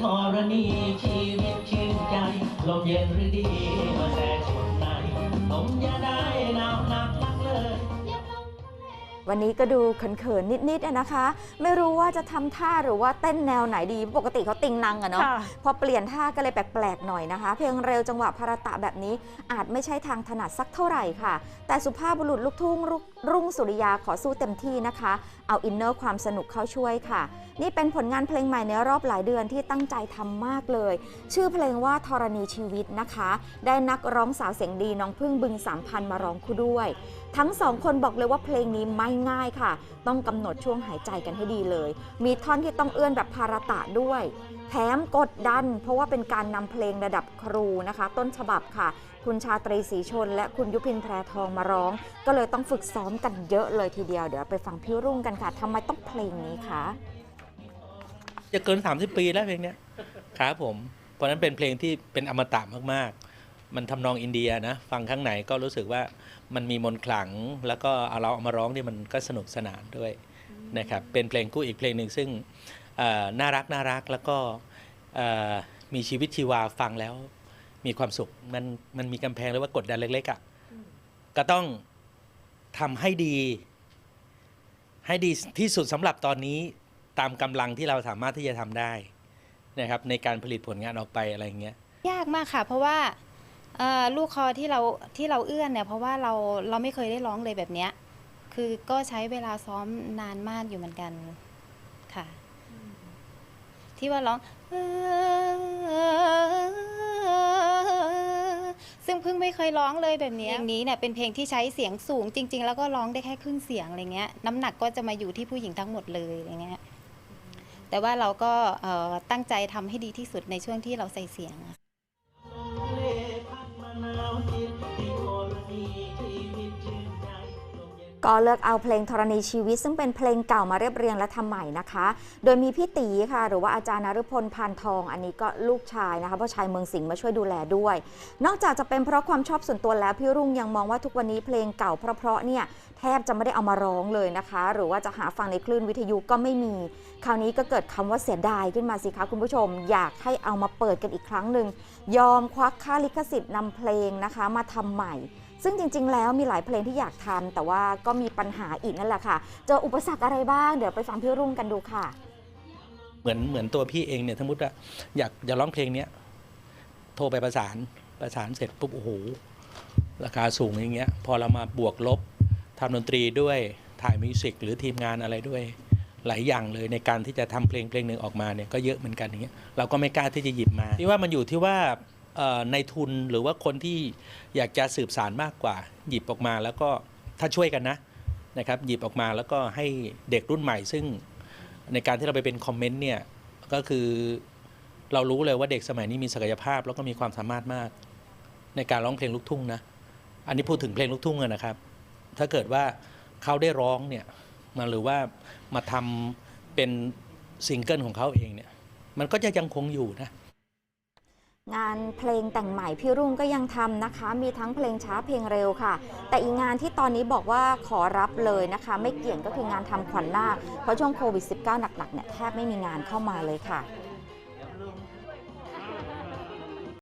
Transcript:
ธรณีชีวิตชื่นใจ ลมเย็นหรือดี วันนี้ก็ดูเขินๆนิดๆอะนะคะ ไม่รู้ว่าจะทำท่าหรือว่าเต้นแนวไหนดีปกติเขาติงนังอะเนาะค่ะพอเปลี่ยนท่าก็เลยแปลกๆหน่อยนะคะ เพลงเร็วจังหวะพาราตะแบบนี้อาจไม่ใช่ทางถนัดสักเท่าไหร่ค่ะ แต่สุภาพบุรุษลูกทุ่งรุ่งรุ่งสุริยาขอสู้เต็มที่นะคะ เอาอินเนอร์ความสนุกเข้าช่วยค่ะ นี่เป็นผลงานเพลงใหม่ในรอบหลายเดือนที่ตั้งใจทำมากเลย ชื่อเพลงว่าธรณีชีวิตนะคะ ได้นักร้องสาวเสียงดีน้องพึ่งบึงสามพันมาร้องคู่ด้วย ทั้งสองคนบอกเลยว่าเพลงนี้ไม่ง่ายค่ะ ต้องกำหนดช่วงหายใจกันให้ดีเลย มีท่อนที่ต้องเอื้อนแบบพาราตะด้วย แถมกดดัน เพราะว่าเป็นการนำเพลงระดับครูนะคะ ต้นฉบับค่ะ คุณชาตรีศรีชน และคุณยุพินแพรทองมาร้อง ก็เลยต้องฝึกซ้อมกันเยอะเลยทีเดียว เดี๋ยวไปฟังพี่รุ่งกันค่ะทำไมต้องเพลงนี้คะจะเกิน 30 ปีแล้วเพลงเนี้ยครับผม เพราะฉะนั้นเป็นเพลงที่เป็นอมตะมากๆ มันทำนองอินเดียนะ ฟังข้างไหนก็รู้สึกว่ามันมีมนต์ขลัง แล้วก็เอาเราเอามาร้องนี่มันก็สนุกสนานด้วยนะครับเป็นเพลงคู่อีกเพลงหนึ่งซึ่งเอ่อน่ารักน่ารักแล้วก็เอ่อมีชีวิตชีวาฟังแล้วมีความสุขมันมันมีกำแพงหรือว่ากดดันเล็กๆอะ่ะก็ต้องทำให้ดี ให้ดีที่สุดสำหรับตอนนี้ตามกำลังที่เราสามารถที่จะทำได้นะครับในการผลิตผลงานออกไปอะไรอย่างเงี้ย ยากมากค่ะ เพราะว่า เอ่อลูกคอที่เราที่เราเอื้อนเนี่ยเพราะว่าเราเราไม่เคยได้ร้องเลยแบบเนี้ยคือก็ใช้เวลาซ้อมนานมากอยู่เหมือนกันค่ะ ที่ว่าร้อง ซึ่งเพิ่งไม่เคยร้องเลยแบบนี้เพลงนี้เนี่ยเป็นเพลงที่ใช้เสียงสูงจริง ๆ แล้วก็ร้องได้แค่ครึ่งเสียงอะไรเงี้ยน้ำหนักก็จะมาอยู่ที่ผู้หญิงทั้งหมดเลยอะไรเงี้ยแต่ว่าเราก็เอ่อตั้งใจทำให้ดีที่สุดในช่วงที่เราใส่เสียงอะ ก็เลือกเอาเพลงธรณีชีวิต ซึ่งเป็นเพลงเก่ามาเรียบเรียงและทำใหม่นะคะ โดยมีพี่ตีค่ะ หรือว่าอาจารย์นฤพลพานทอง อันนี้ก็ลูกชายนะคะพ่อชายเมืองสิงห์มาช่วยดูแลด้วย นอกจากจะเป็นเพราะความชอบส่วนตัวแล้วพี่รุ่งยังมองว่าทุกวันนี้เพลงเก่าเพราะๆเนี่ยแทบจะไม่ได้เอามาร้องเลยนะคะ หรือว่าจะหาฟังในคลื่นวิทยุก็ไม่มี คราวนี้ก็เกิดคำว่าเสียดายขึ้นมาสิคะคุณผู้ชม อยากให้เอามาเปิดกันอีกครั้งหนึ่งยอมควักค่าลิขสิทธิ์นำเพลงนะคะ มาทำใหม่ ซึ่งจริง ๆ แล้วมีหลายเพลงที่อยากทำแต่ว่าก็็มีปัญหาอีกนั่นแหละค่ะ เจออุปสรรคอะไรบ้าง เดี๋ยวไปฟังพี่รุ่งกันดูค่ะ เหมือนเหมือนตัวพี่เองเนี่ยสมมติว่าอยากอยากร้องเพลงเนี้ยโทรไปประสานประสานเสร็จปุ๊บโอ้โหราคาสูงอย่างเงี้ยพอเรามาบวกลบทำดนตรีด้วยถ่ายมิวสิกหรือทีมงานอะไรด้วยหลายอย่างเลยในการที่จะทำเพลงเพลงหนึ่งออกมาเนี่ยก็เยอะเหมือนกันอย่างเงี้ยเราก็ไม่กล้าที่จะหยิบมาที่ว่ามันอยู่ที่ว่าในทุนหรือว่าคนที่อยากจะสืบสารมากกว่า หยิบออกมาแล้วก็ ถ้าช่วยกันนะนะครับหยิบออกมาแล้วก็ให้เด็กรุ่นใหม่ ซึ่งในการที่เราไปเป็นคอมเมนต์เนี่ยก็คือเรารู้เลยว่าเด็กสมัยนี้มีศักยภาพ แล้วก็มีความสามารถมาก ในการร้องเพลงลูกทุ่งนะอันนี้พูดถึงเพลงลูกทุ่งอะนะครับ ถ้าเกิดว่าเขาได้ร้องเนี่ยมาหรือว่ามาทำเป็นซิงเกิลของเขาเองเนี่ยมันก็จะยังคงอยู่นะ งานเพลงแต่งใหม่พี่รุ่งก็ยังทำนะคะ มีทั้งเพลงช้าเพลงเร็วค่ะ แต่อีกงานที่ตอนนี้บอกว่าขอรับเลยนะคะ ไม่เกี่ยงก็คืองานทำขวัญนาคเพราะช่วงโควิด -19 หนักๆเนี่ยแทบไม่มีงานเข้ามาเลยค่ะ